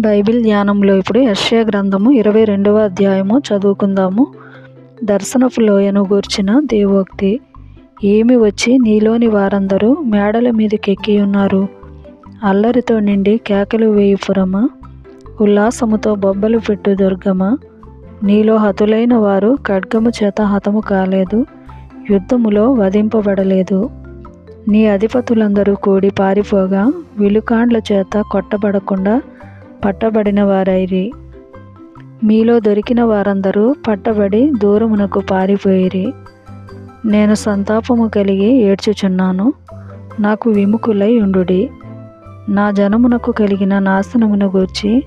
Bible ధ్యానంలో ఇప్పుడు యశ్య గ్రంథము ఇరవై రెండవ అధ్యాయము చదువుకుందాము. దర్శనపు లోయను గూర్చిన దేవోక్తి ఏమి వచ్చి నీలోని వారందరూ మేడల మీదకెక్కి ఉన్నారు? అల్లరితో నిండి కేకలు వేయుపురమా? ఉల్లాసముతో బొబ్బలు పెట్టు దుర్గమా? నీలో హతులైన వారు ఖడ్గము చేత హతము కాలేదు యుద్ధములో వధింపబడలేదు. నీ అధిపతులందరూ కూడి పారిపోగా విలుకాండ్ల చేత కొట్టబడకుండా పట్టబడిన వారైరి. మీలో దొరికిన వారందరూ పట్టబడి దూరమునకు పారిపోయిరి. నేను సంతాపము కలిగి ఏడ్చుచున్నాను. నాకు విముకులై ఉండుడి. నా జనమునకు కలిగిన నాశనమును గూర్చి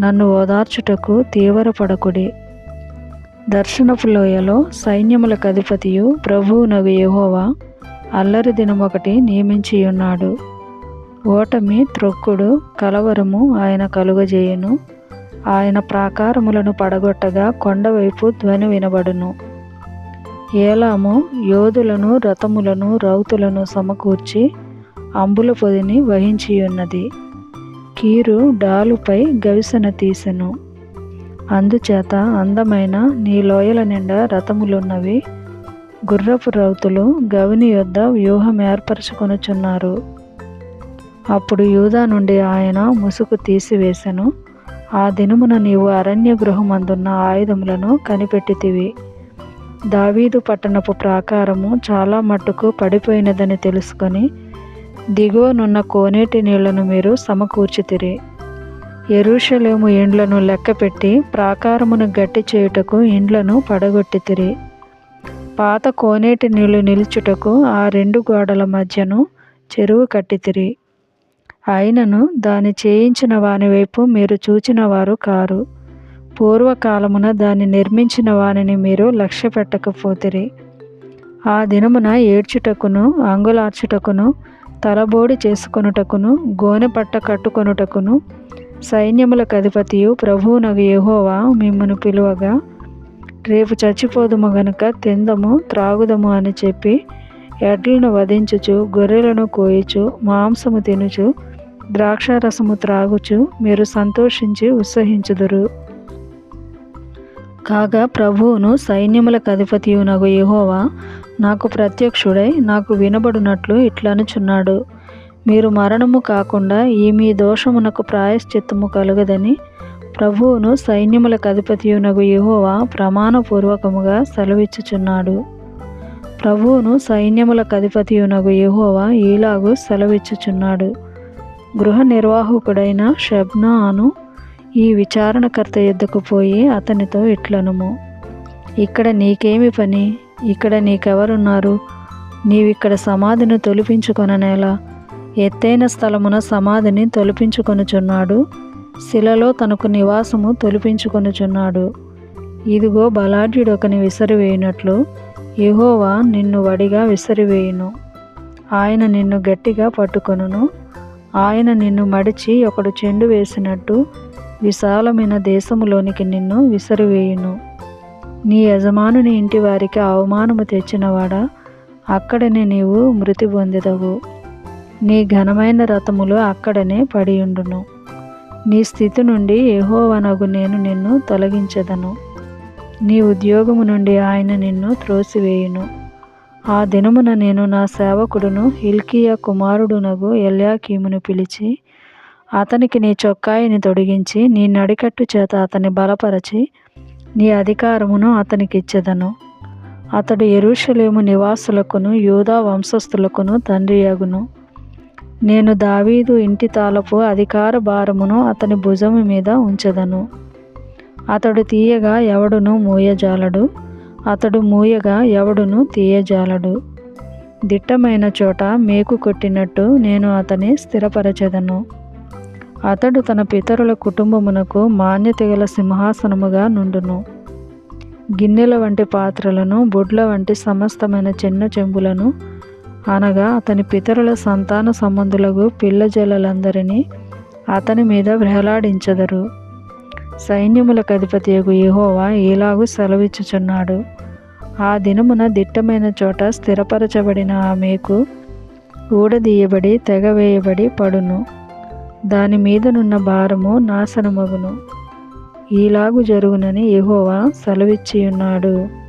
నన్ను ఓదార్చుటకు తీవ్రపడకుడి. దర్శనపు లోయలో సైన్యముల కధిపతియు ప్రభువునగు యహోవా అల్లరి దినమొకటి నియమించి ఉన్నాడు ఓటమి త్రొక్కుడు కలవరము ఆయన కలుగజేయును. ఆయన ప్రాకారములను పడగొట్టగా కొండవైపు ధ్వని వినబడును. ఏలాము యోధులను రథములను రౌతులను సమకూర్చి అంబుల పొదిని వహించియున్నది. కీరు డాలుపై గవిసన తీసెను. అందుచేత అందమైన నీ లోయల నిండా రథములున్నవి. గుర్రపు రౌతులు గవిని యొద్ద వ్యూహం ఏర్పరచుకొనుచున్నారు. అప్పుడు యూదా నుండి ఆయన ముసుగు తీసివేశను ఆ దినమున నీవు అరణ్య గృహమందున్న ఆయుధములను కనిపెట్టితివి. దావీదు పట్టణపు ప్రాకారము చాలా మట్టుకు పడిపోయినదని తెలుసుకొని దిగువనున్న కోనేటి నీళ్ళను మీరు సమకూర్చితిరి. ఎరుషలేము ఇండ్లను లెక్కపెట్టి ప్రాకారమును గట్టి చేయుటకు ఇండ్లను పడగొట్టితిరి. పాత కోనేటి నీళ్ళు నిలుచుటకు ఆ రెండు గోడల మధ్యను చెరువు కట్టితిరి. అయినను దాని చేయించిన వాని వైపు మీరు చూచిన వారు కారు. పూర్వకాలమున దాన్ని నిర్మించిన వానిని మీరు లక్ష్య పెట్టకపోతిరి. ఆ దినమున ఏడ్చుటకును అంగులార్చుటకును తలబోడి చేసుకొనుటకును గోనె పట్ట కట్టుకొనుటకును సైన్యములకు అధిపతియు ప్రభువునగు యహోవా మిమ్మను పిలువగా రేపు చచ్చిపోదుము గనుక తిందము త్రాగుదము అని చెప్పి ఎడ్లను వధించుచు గొర్రెలను కోయుచు మాంసము తినుచు ద్రాక్షారసము త్రాగుచు మీరు సంతోషించి ఉత్సహించుదురు. కాగా ప్రభువును సైన్యముల కధిపతియునగు యహోవా నాకు ప్రత్యక్షుడై నాకు వినబడినట్లు ఇట్లనుచున్నాడు. మీరు మరణము కాకుండా ఈ మీ దోషమునకు ప్రాయశ్చిత్తము కలుగదని ప్రభువును సైన్యముల కధిపతియునగు యహోవా ప్రమాణపూర్వకముగా సెలవిచ్చుచున్నాడు. ప్రభువును సైన్యముల కధిపతియునగు యహోవా ఈలాగు సెలవిచ్చుచున్నాడు. గృహ నిర్వాహకుడైన షబ్నాను ఈ విచారణకర్త ఎద్దుకు పోయి అతనితో ఇట్లనుము. ఇక్కడ నీకేమి పని? ఇక్కడ నీకెవరున్నారు? నీవిక్కడ సమాధిని తొలిపించుకొననేలా? ఎత్తైన స్థలమున సమాధిని తొలిపించుకొనుచున్నాడు. శిలలో తనకు నివాసము తొలిపించుకొనుచున్నాడు. ఇదిగో బలాఢ్యుడొకని విసిరివేయినట్లు యహోవా నిన్ను వడిగా విసిరివేయును. ఆయన నిన్ను గట్టిగా పట్టుకొనును. ఆయన నిన్ను మడిచి ఒకడు చెండు వేసినట్టు విశాలమైన దేశములోనికి నిన్ను విసిరివేయును. నీ యజమానుని ఇంటి వారికి అవమానము తెచ్చినవాడా? అక్కడనే నీవు మృతి పొందిదవు. నీ ఘనమైన రథములు అక్కడనే పడియుండును. నీ స్థితి నుండి ఏహోవనగు నేను నిన్ను తొలగించదను. నీ ఉద్యోగము నుండి ఆయన నిన్ను త్రోసివేయును. ఆ దినమున నేను నా సేవకుడును హిల్కియా కుమారుడునగు ఎల్యాకీమును పిలిచి అతనికి నీ చొక్కాయిని తొడిగించి నీ నడికట్టు చేత అతని బలపరచి నీ అధికారమును అతనికి ఇచ్చేదను అతడు ఎరుషలేము నివాసులకును యూదా వంశస్థులకును తండ్రి అగును నేను దావీదు ఇంటి తాలపు అధికార భారమును అతని భుజము మీద ఉంచెదను. అతడు తీయగా ఎవడును మూయజాలడు. అతడు మూయగా ఎవడును తీయజాలడు. దిట్టమైన చోట మేకు కొట్టినట్టు నేను అతని స్థిరపరచెదను. అతడు తన పితరుల కుటుంబమునకు మాన్యత గల సింహాసనముగా నుండును. గిన్నెల వంటి పాత్రలను బుడ్ల వంటి సమస్తమైన చిన్న చెంబులను అనగా అతని పితరుల సంతాన సంబంధులకు పిల్లజల్లలందరినీ అతని మీద వ్రేలాడించెదరు. సైన్యములకు అధిపతియగు యహోవా ఈలాగు సెలవిచ్చుచున్నాడు? ఆ దినమున దిట్టమైన చోట స్థిరపరచబడిన ఆ మేకు ఊడదీయబడి తెగవేయబడి పడును. దాని మీదనున్న భారము నాశనమగును. ఈలాగు జరుగునని యహోవా సెలవిచ్చియున్నాడు.